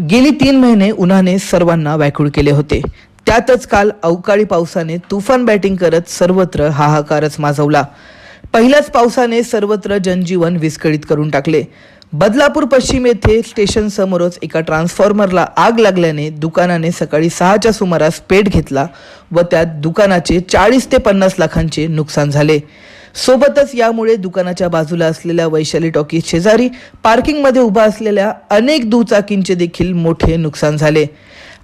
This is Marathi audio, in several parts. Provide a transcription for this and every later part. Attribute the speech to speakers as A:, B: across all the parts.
A: गेली तीन महिने उन्हाने सर्वांना व्याकुळ केले होते. त्यातच काल अवकाळी पावसाने तुफान बॅटिंग करत सर्वत्र हाहाकारच माजवला. पहिल्याच पावसाने सर्वत्र जनजीवन विस्कळीत करून टाकले. बदलापूर पश्चिम येथे स्टेशन समोरच एका ट्रान्सफॉर्मरला आग लागल्याने दुकानाने सकाळी सहाच्या सुमारास पेट घेतला व त्यात दुकानाचे चाळीस ते पन्नास लाखांचे नुकसान झाले. सोबतच यामुळे दुकानाच्या बाजूला असलेल्या वैशाली टॉकीज शेजारी पार्किंगमध्ये उभा असलेल्या अनेक दुचाकींचे देखील मोठे नुकसान झाले.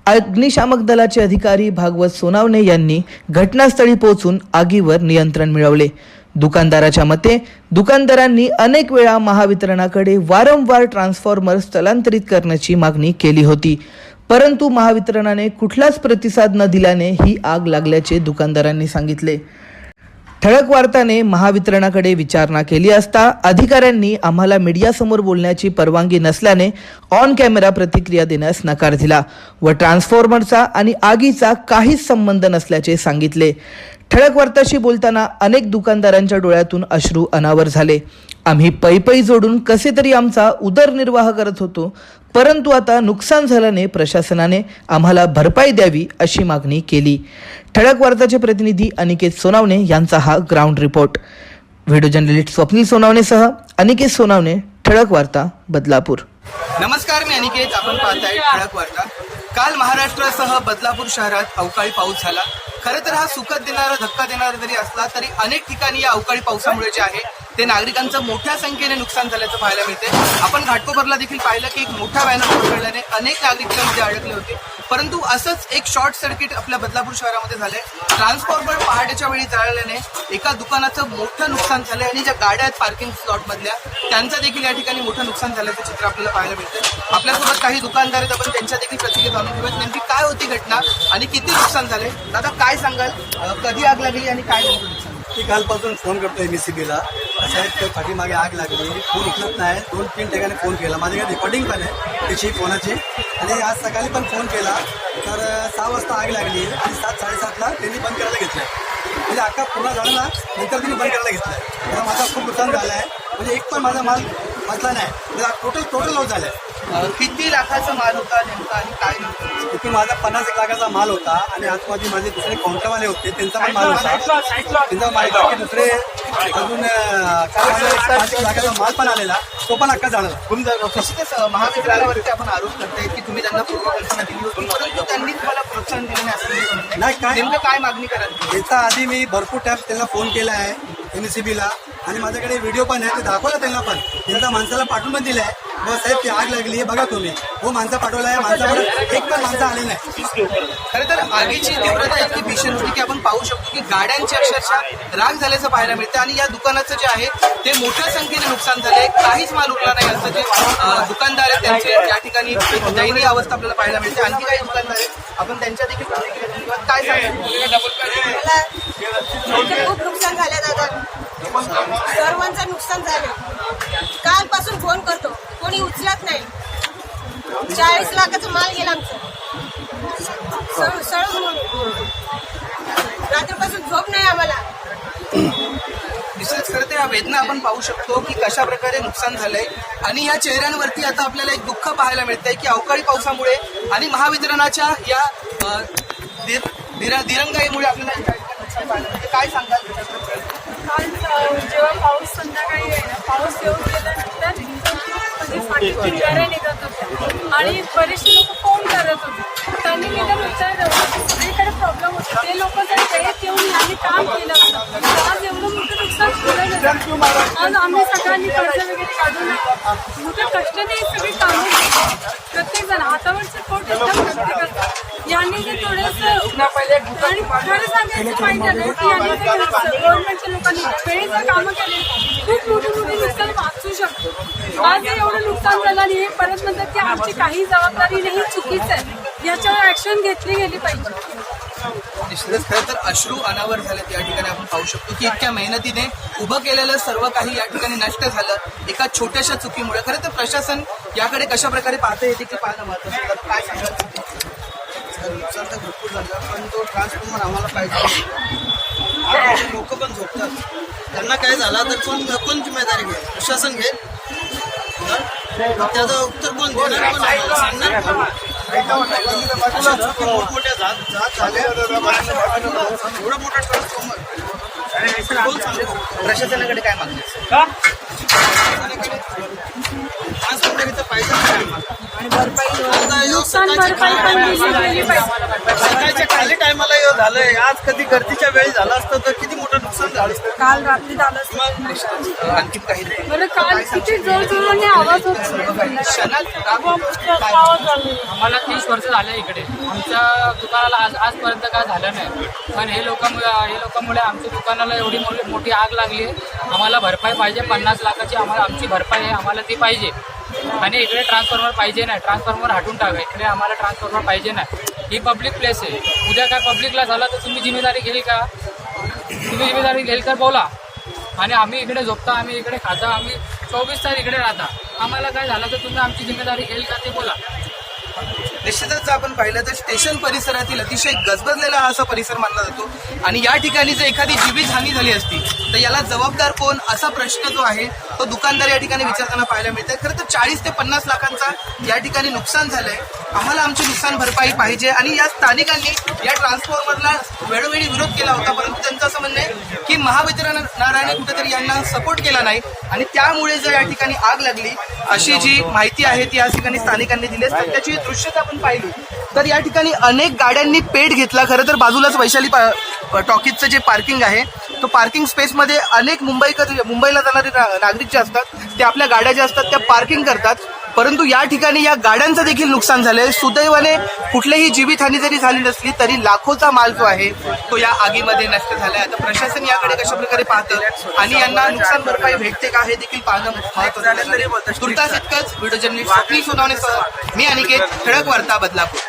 A: अग्निशामक दलाचे अधिकारी भागवत सोनावणे यांनी घटनास्थळी पोहोचून आगीवर नियंत्रण मिळवले. दुकानदाराच्या मते दुकानदारांनी अनेक वेळा महावितरणाकडे वारंवार ट्रान्सफॉर्मर स्थलांतरित करण्याची मागणी केली होती. परंतु महावितरणाने कुठलाच प्रतिसाद न दिल्याने ही आग लागल्याचे दुकानदारांनी सांगितले. ठळक वार्ताने महावितरणाकडे विचारणा केली असता अधिकाऱ्यांनी आम्हाला मीडियासमोर बोलण्याची परवानगी नसल्याने ऑन कॅमेरा प्रतिक्रिया देण्यास नकार दिला व ट्रान्सफॉर्मरचा आणि आगीचा काहीच संबंध नसल्याचे सांगितले. ठळक वार्ताशी बोलताना अनेक दुकानदारांच्या डोळ्यातून अश्रू अनावर झाले. आम्ही पैपई जोडून कसे तरी आमचा उदरनिर्वाह करत होतो. परंतु आता नुकसान झाल्याने प्रशासनाने आम्हाला भरपाई द्यावी अशी मागणी केली. ठळक वार्ताचे प्रतिनिधी अनिकेत सोनावणे यांचा हा ground report. Video journalist Swapnil सोनावणेसह Aniket Sonawane ठळक वार्ता बदलापूर.
B: नमस्कार मी अनिकेत. आपण पाहताय ठळक वार्ता. काल महाराष्ट्रासह बदलापूर शहरात अवकाळी पाऊस झाला. खरं तर हा सुखद देणारा धक्का देणारा जरी असला तरी अनेक ठिकाणी या अवकाळी पावसामुळे जे आहे ते नागरिकांचं मोठ्या संख्येने नुकसान झाल्याचं पाहायला मिळते. आपण घाटकोपरला देखील पाहिलं की एक मोठा बॅनर कोसळल्याने अनेक नागरिक त्यामध्ये अडकले होते. परंतु असंच एक शॉर्ट सर्किट आपल्या बदलापूर शहरामध्ये झालंय. ट्रान्सफॉर्मर पहाटेच्या वेळी जळाल्याने एका दुकानाचं मोठं नुकसान झालं आणि ज्या गाड्या आहेत पार्किंग स्लॉटमधल्या त्यांचं देखील या ठिकाणी मोठं नुकसान झाल्याचं चित्र आपल्याला पाहायला मिळतं आपल्यासोबत काही दुकानदार आहेत आपण त्यांच्या देखील प्रतिक्रिया जाणून घेऊयात. नेमकी काय होती घटना आणि किती नुकसान झाले दादा काय सांगाल? कधी आग लागली आणि काय नेमकं नुकसान
C: मी कालपासून फोन करतो एम सी बीला साहेब पाठीमागे आग लागली. फोन उचलत नाही. दोन तीन ठिकाणी फोन केला. माझ्याकडे रेकॉर्डिंग पण आहे त्याची फोनाची. आणि आज सकाळी पण फोन केला. तर सहा वाजता आग लागली. आणि सात साडेसातला त्यांनी बंद करायला घेतलंय. म्हणजे अख्खा पूर्ण झाला ना नंतर त्यांनी बंद करायला घेतलंय. तर माझा खूप नुकसान झालं आहे म्हणजे एक पण माझा माल वाचला नाही. टोटल टोटल लॉस झालाय.
B: अं, किती लाखाचा माल होता नेमका आणि काय?
C: किती माझा पन्नास एक लाखाचा माल होता. आणि आजूबाजू माझे दुसरे काउंटरवाले होते. त्यांचा पण माल होता. त्यांचा माल बाकी दुसरे अजून लाखाचा माल पण आलेला. तो पण अख्खा झाला.
B: निश्चितच अं, महाविद्यालयावरती आपण आरोप करताय की तुम्ही त्यांना पूर्वकल्पना दिली होती परंतु त्यांनी तुम्हाला प्रोत्साहन दिले नाही
C: काय?
B: नेमकं काय मागणी कराल?
C: याचा आधी मी भरपूर टॅप त्यांना फोन केला आहे एम सी बीला. आणि माझ्याकडे व्हिडिओ पण आहे ते दाखवला त्यांना पण. त्यांच्या माणसाला पाठवून पण दिलाय. बस साहेब ती आग लागली आहे बघा तुम्ही. हो माणसं पाठवला आहे माणसाकडे एक पण माणसं आले नाही.
B: खरं तर आगीची तीव्रता इतकी भीषण होती. की गाड्यांची अक्षरशः राग झाल्याचं पाहायला मिळतं आणि या दुकानाचं जे आहे ते मोठ्या संख्येने नुकसान झालंय. काहीच माल उरला नाही. असं जे दुकानदार आहेत त्यांचे त्या ठिकाणी एक दयनीय अवस्था आपल्याला पाहायला मिळते. आणखी काही दुकानदार आहेत. आपण त्यांच्या देखील काय सांगाल?
D: खूप नुकसान झालं दादा. सर्वांचं नुकसान झालं कालपासून फोन करतो. कोणी उचलत नाही. चाळीस लाखाचा माल गेला आमचा. सळ सळ झोप नाही आम्हाला.
B: खरं तर या वेदना आपण पाहू शकतो की कशा प्रकारे नुकसान झालंय. आणि या चेहऱ्यांवरती आता आपल्याला एक दुःख पाहायला मिळतंय की अवकाळी पावसामुळे आणि महावितरणाच्या या दिरंगाईमुळे आपल्याला काय सांगाल?
E: काल जेव्हा पाऊस संध्याकाळी पाऊस येऊन गेल्यानंतर फाटीतून गाड्या निघत होत्या आणि बरेचसे लोक फोन करत होते. त्यांनी निघत होतं सगळीकडे प्रॉब्लेम होता. ते लोक जर वेळेत येऊन यांनी काम केलं? आज एवढं मोठं नुकसान झालं. आज आम्ही सगळ्यांनी कर्ज वगैरे काढून मोठ्या कष्टाने ही सगळी कामं. प्रत्येक जण प्रत्येकाचं यांनी जे थोडंसं आणि खरं सांगायचं माहिती आहे की यांनी जे गव्हर्नमेंटच्या लोकांनी वेळेचं कामं केले खूप मोठी मोठी नुकसान वाचू शकतो. आज एवढं नुकसान झालं आणि हे परत म्हणतात की आमची काही जबाबदारी नाही चुकीचं आहे. याच्यावर ऍक्शन घेतली गेली पाहिजे.
B: निश्चितच खरं तर अश्रू अनावर झालेत या ठिकाणी आपण पाहू शकतो की इतक्या मेहनतीने उभं केलेलं सर्व काही या ठिकाणी नष्ट झालं. एका छोट्याशा चुकीमुळे. खरं तर प्रशासन याकडे कशा प्रकारे पाहतं हे देखील पाहणं महत्वाचं. काय सांगाल?
F: नुकसान तर भरपूर झालं पण तो ट्रान्सफॉर्मर आम्हाला पाहिजे. लोक पण झोपतात. त्यांना काय झालं तर कोण कोण जिम्मेदारी घेईल? प्रशासन घेईल? हं? त्याचं उत्तर कोण देणार? आम्हाला सांगणार? मोठमोठ्या जात जात झाल्या एवढा मोठा ट्रान्सफॉर्मर
B: प्रशासनाकडे काय मागणी
E: पण
F: खाली टायमाला झालंय. आज कधी गर्दीच्या वेळी झालं असतं तर किती
E: काल रात्री
B: आणखी काही.
E: बरं काल किती जोर जोराने आवाज होत
G: आम्हाला तीस वर्ष झाले इकडे. आमच्या दुकानाला आज आजपर्यंत काय झालं नाही. पण हे लोकांमुळे हे लोकांमुळे आमच्या दुकानाला एवढी मोठी मोठी आग लागली. आम्हाला भरपाई पाहिजे. पन्नास लाखाची आम्हाला आमची भरपाई आहे. आम्हाला ती पाहिजे. आणि इकडे ट्रान्सफॉर्मर पाहिजे नाही. ट्रान्सफॉर्मर हटून टाका. इकडे आम्हाला ट्रान्सफॉर्मर पाहिजे नाही. ही पब्लिक प्लेस आहे. उद्या काय पब्लिकला झालं तर तुम्ही जिम्मेदारी घेईल का? जिम्मेदारी घेईल बोला. आणि आम्ही इकडे झोपता आम्ही इकडे खाता आम्ही चोवीस तास इकडे राहता. आम्हाला काय झालं तर तुम्ही आमची जिम्मेदारी घेईल का ते बोला.
B: निश्चितच आपण पाहिलं तर स्टेशन परिसरातील अतिशय गजबजलेला हा असा परिसर मानला जातो. आणि या ठिकाणी जर एखादी जीवितहानी झाली असती तर याला जबाबदार कोण असा प्रश्न जो आहे तो दुकानदार या ठिकाणी विचारताना पाहायला मिळतोय. खरं तर चाळीस ते पन्नास लाखांचा या ठिकाणी नुकसान झालंय. आम्हाला आमची नुकसान भरपाई पाहिजे. आणि या स्थानिकांनी या ट्रान्सफॉर्मरला वेळोवेळी विरोध केला होता. परंतु त्यांचं असं म्हणणं आहे की महावितरणाने कुठेतरी यांना सपोर्ट केला नाही. आणि त्यामुळे जर या ठिकाणी आग लागली अशी जी माहिती आहे ती या ठिकाणी स्थानिकांनी दिली आहे. त्याची दृश्यता आपण पाहिली तर या ठिकाणी अनेक गाड्यांनी पेट घेतला. खरं तर बाजूलाच वैशाली पा- टॉकीजचं जे पार्किंग आहे तो पार्किंग स्पेसमध्ये अनेक मुंबईकर मुंबईला जाणारे ना- नागरिक जे असतात ते आपल्या गाड्या ज्या असतात त्या पार्किंग करतात. परंतु या ठिकाणी या गाड्यांचं देखील नुकसान झालंय. सुदैवाने कुठलीही जीवितहानी जरी झाली नसली तरी लाखोचा माल जो आहे तो या आगीमध्ये नष्ट झालाय. आता प्रशासन याकडे कशा प्रकारे पाहतं? आणि यांना नुकसान भरपाई भेटते का? हे देखील पाहणं महत्वाचं. तुर्तास इतकंच. व्हिडिओ जर्नलिस्ट सोनवणेसह मी अनिकेत ठळक वार्ता बदलापूर